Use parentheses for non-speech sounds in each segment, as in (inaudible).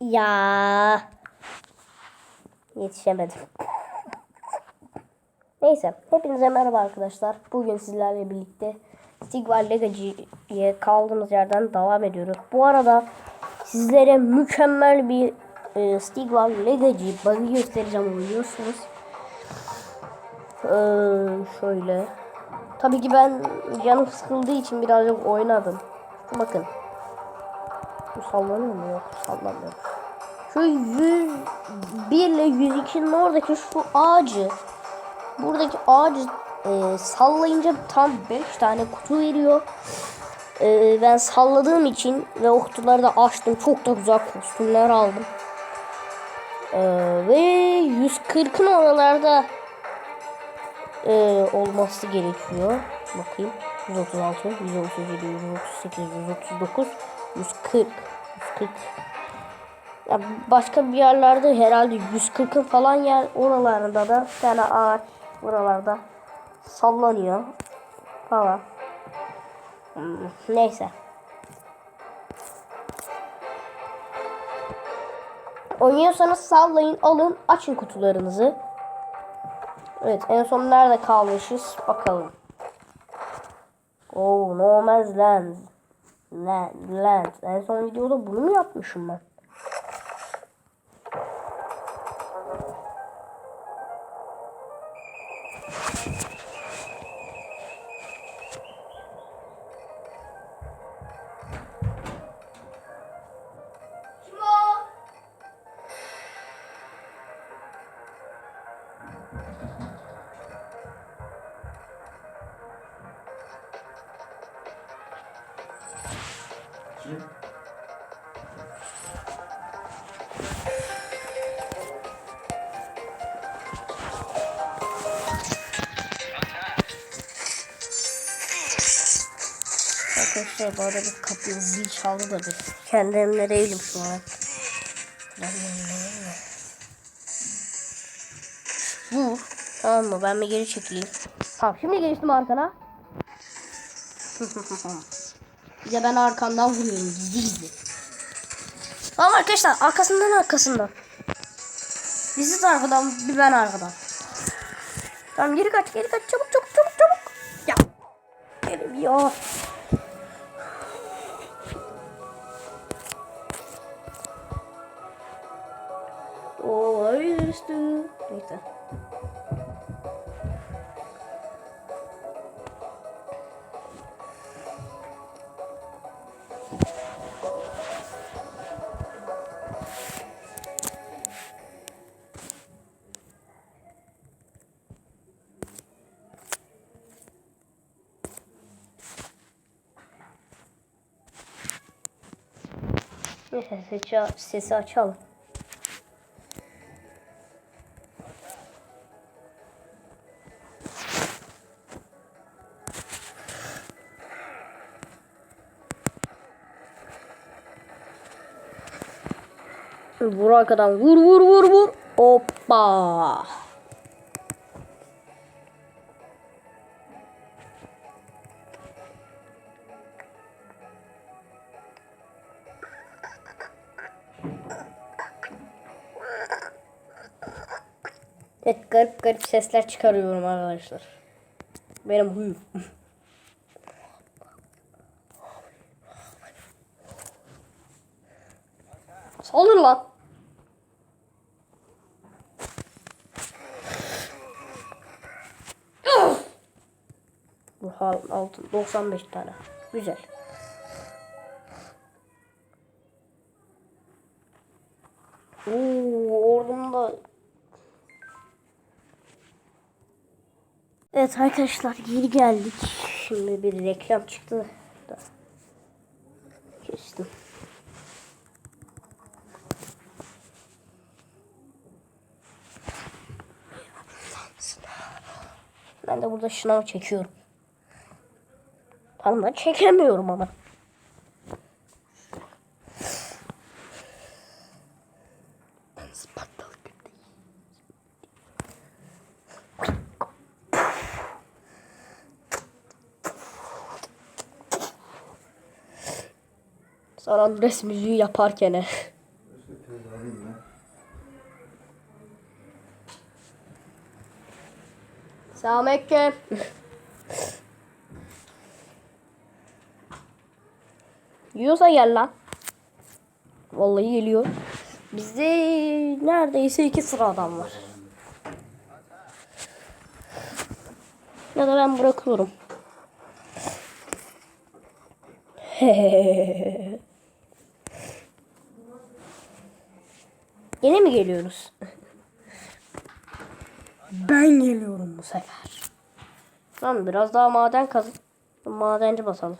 Ya. Yetişemedim. Neyse. Hepinize merhaba arkadaşlar. Bugün sizlerle birlikte Stigval Legacy'ye kaldığımız yerden devam ediyoruz. Bu arada sizlere mükemmel bir e, Stigval Legacy bug'ı göstereceğim biliyorsunuz. Ee, şöyle. Tabii ki ben canım sıkıldığı için birazcık oynadım. Bakın. Sallanıyor mu? Yok sallanmıyor. Şu 101 ile 102'nin oradaki şu ağacı buradaki ağacı e, sallayınca tam 5 tane kutu veriyor. E, ben salladığım için ve o kutuları da açtım. Çok da güzel kostümler aldım. E, ve 140'ın oralarda e, olması gerekiyor. Bakayım. 136, 137, 138, 139, 140. 140. Ya başka bir yerlerde herhalde 140'ın falan yer oralarında da bir tane buralarda sallanıyor falan. Hmm, Neyse. Oynuyorsanız sallayın, alın, açın kutularınızı. Evet, en son nerede kalmışız? Bakalım. Oh, No Man's Land. Land, Land. En son videoda bunu mu yapmışım ben? Arkadaşlar bu arada bir kapıyı zil çaldı da bir. Kendi evimde değilim şu an. Vur. Tamam mı? Ben bir geri çekileyim. Tamam şimdi geçtim arkana. (laughs) de ben arkandan vuruyorum gizli gizli. Tamam arkadaşlar arkasından arkasından. Bizi tarafından bir ben arkadan. Tamam geri kaç geri kaç çabuk çabuk çabuk çabuk. Ya. Benim ya. Neyse sesi, sesi açalım. Vur arkadan vur vur vur vur. Hoppa. Garip garip sesler çıkarıyorum arkadaşlar. Benim huyum. Saldır lan. Bu hal altın 95 tane. Güzel. Evet arkadaşlar geri geldik. Şimdi bir reklam çıktı. Da. Kestim. Ben de burada şınav çekiyorum. Tamam ben çekemiyorum ama. Andres müziği yaparken. Selamünaleyküm. Yiyorsa gel lan. Vallahi geliyor. Bizde neredeyse iki sıra adam var. Ya da ben bırakıyorum. Hehehehe. (laughs) Yine mi geliyoruz? ben geliyorum bu sefer. Tamam biraz daha maden kazın. Madenci basalım.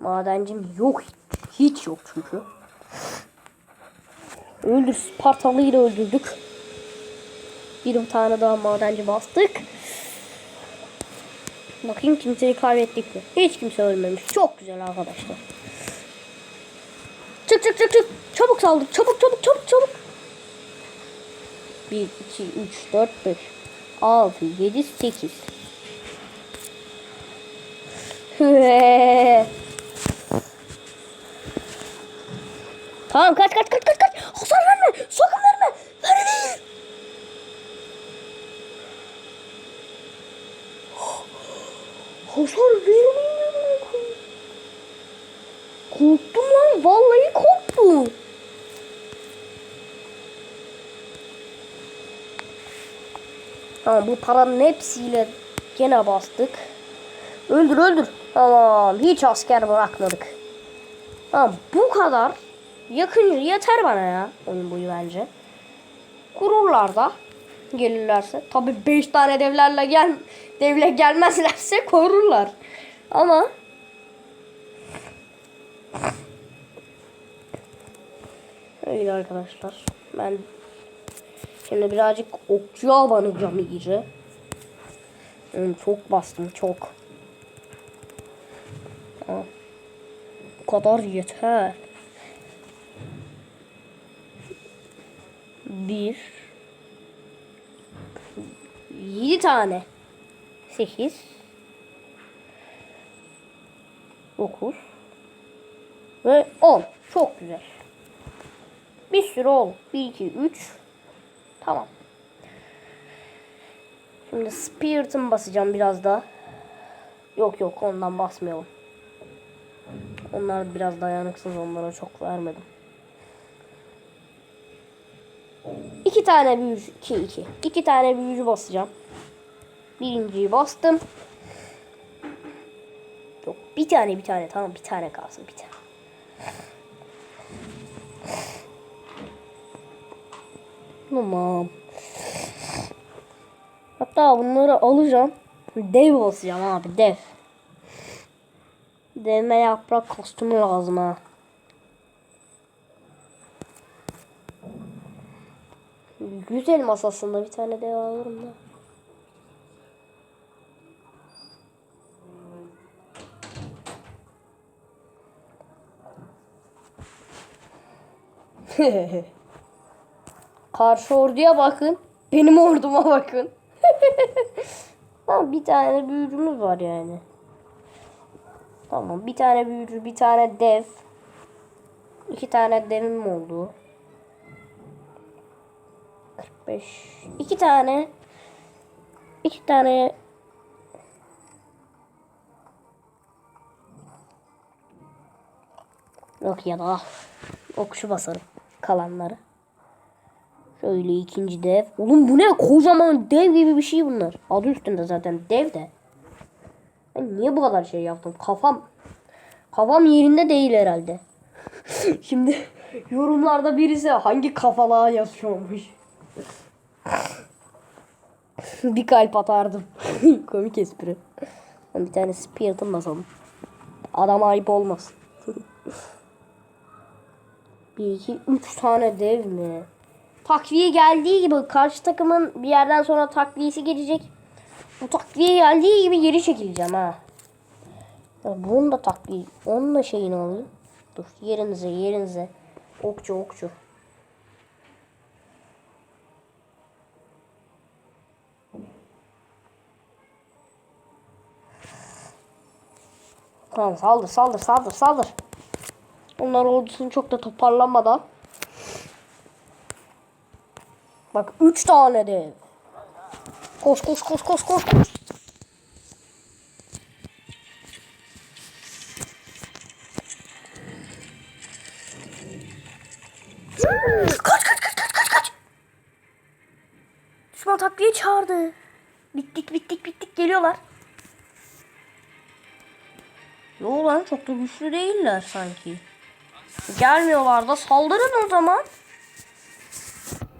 Madencim yok. Hiç yok çünkü. Öldür Spartalı'yı da öldürdük. Bir tane daha madenci bastık. Bakayım kimseyi kaybettik mi? Hiç kimse ölmemiş. Çok güzel arkadaşlar. Çık çık çık çık. Çabuk saldır. Çabuk çabuk çabuk çabuk. 1, 2, 3, 4, 5, 6, 7, 8. tamam kaç kaç kaç kaç kaç. Hasar verme. Sakın verme. Verme. (gasps) Hasar vermeyin. Korktum lan. Vallahi korktum. Tamam bu paranın hepsiyle gene bastık. Öldür öldür. Tamam hiç asker bırakmadık. Tamam bu kadar yakın yeter bana ya oyun boyu bence. Kururlar da gelirlerse. Tabi 5 tane devlerle gel devle gelmezlerse korurlar. Ama öyle arkadaşlar. Ben Şimdi birazcık okçuya banacağım iyice. Yani çok bastım çok. Ha. Bu kadar yeter. Bir. Yedi tane. Sekiz. Dokuz. Ve on. Çok güzel. Bir sürü ol. Bir, iki, üç. Tamam. Şimdi Spirit'imi basacağım biraz daha. Yok yok ondan basmayalım. Onlar biraz dayanıksız onlara çok vermedim. İki tane büyücü, iki iki. İki tane büyücü basacağım. Birinciyi bastım. Yok bir tane bir tane tamam bir tane kalsın bir tane. Tamam. Hatta bunları alacağım. Dev basacağım abi dev. Devme yaprak kostümü lazım ha. Güzel masasında bir tane dev alırım da. (laughs) Karşı orduya bakın. Benim orduma bakın. (laughs) ha, bir tane büyücümüz var yani. Tamam bir tane büyücü bir tane dev. İki tane devim oldu. 45. İki tane. iki tane. Yok ya da okşu basarım kalanları. Şöyle ikinci dev. Oğlum bu ne? Kocaman dev gibi bir şey bunlar. Adı üstünde zaten dev de. Ben niye bu kadar şey yaptım? Kafam kafam yerinde değil herhalde. (laughs) Şimdi yorumlarda birisi hangi kafalığa yazıyormuş. (laughs) bir kalp atardım. (laughs) Komik espri. Bir tane spirit'ım basalım. Adam ayıp olmasın. bir iki üç tane dev mi? Takviye geldiği gibi karşı takımın bir yerden sonra takviyesi gelecek. Bu takviye geldiği gibi geri çekileceğim ha. Ya bunun da takviye, onun da şeyini alayım. Dur yerinize yerinize. Okçu okçu. Tamam saldır saldır saldır saldır. Onlar ordusunu çok da toparlanmadan Bak 3 tane dev. Koş koş koş koş koş koş. Kaç kaç kaç kaç kaç kaç. Düşman çağırdı. Bittik bittik bittik geliyorlar. Yo lan çok da güçlü değiller sanki. Gelmiyorlar da saldırın o zaman.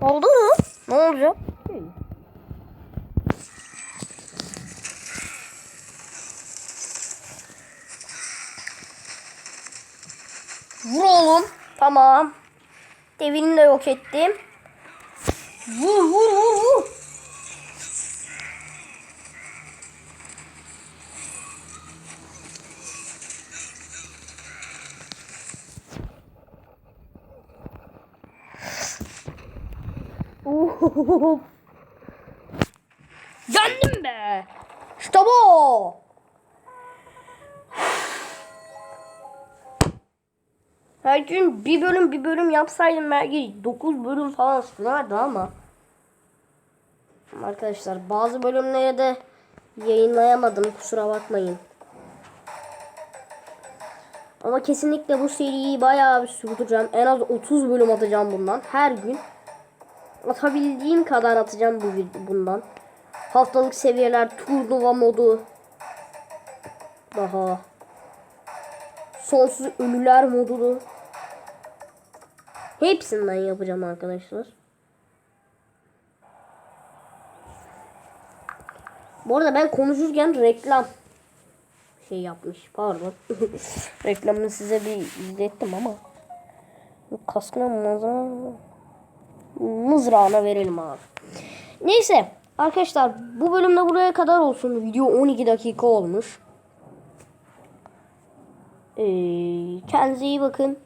Saldırın. Ne olacak? Vur oğlum. Tamam. Devini de yok ettim. Vur vur vur vur. (laughs) Uhuhuhu. Yendim be. İşte. Her gün bir bölüm bir bölüm yapsaydım belki 9 bölüm falan sürerdi ama. Arkadaşlar bazı bölümleri de yayınlayamadım kusura bakmayın. Ama kesinlikle bu seriyi bayağı bir sürdüreceğim. En az 30 bölüm atacağım bundan her gün. Atabildiğim kadar atacağım bu bundan. Haftalık seviyeler, turnuva modu. Daha. Sonsuz ölüler modunu. Hepsinden yapacağım arkadaşlar. Bu arada ben konuşurken reklam şey yapmış. Pardon. (laughs) Reklamını size bir izlettim ama. Kaskına mızra... mızrağına verelim abi. Neyse arkadaşlar bu bölümde buraya kadar olsun. Video 12 dakika olmuş. Ee, kendinize iyi bakın.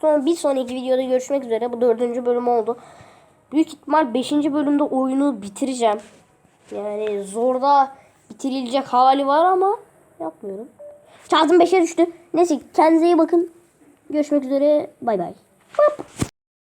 Sonra bir sonraki videoda görüşmek üzere. Bu dördüncü bölüm oldu. Büyük ihtimal beşinci bölümde oyunu bitireceğim. Yani zorda bitirilecek hali var ama yapmıyorum. Şarjım 5'e düştü. Neyse kendinize iyi bakın. Görüşmek üzere. Bay bay.